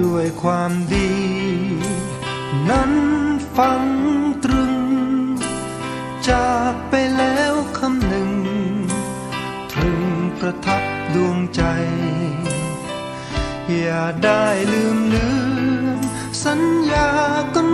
ด้วยความดี นั้นฟังตรึง จากไปแล้วคำหนึ่งตรึงประทับดวงใจ อย่าได้ลืมเลือนสัญญากัน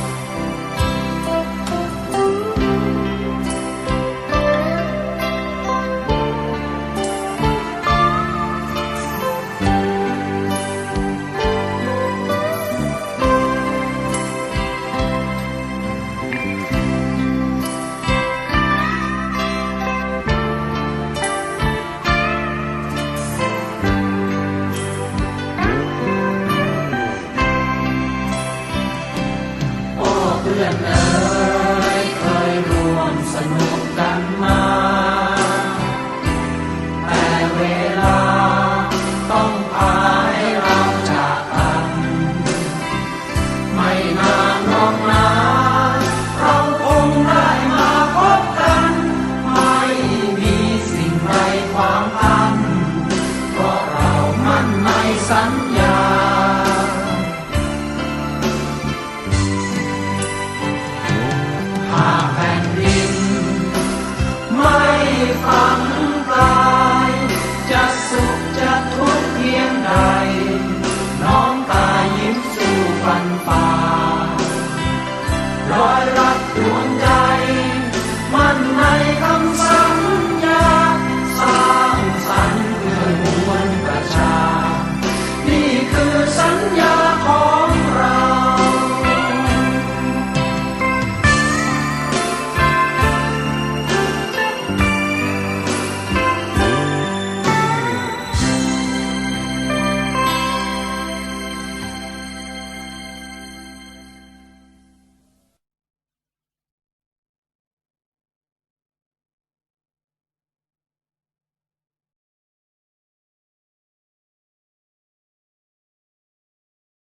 พื่อนเอ๋ยเคยร่วมสนุกกันมา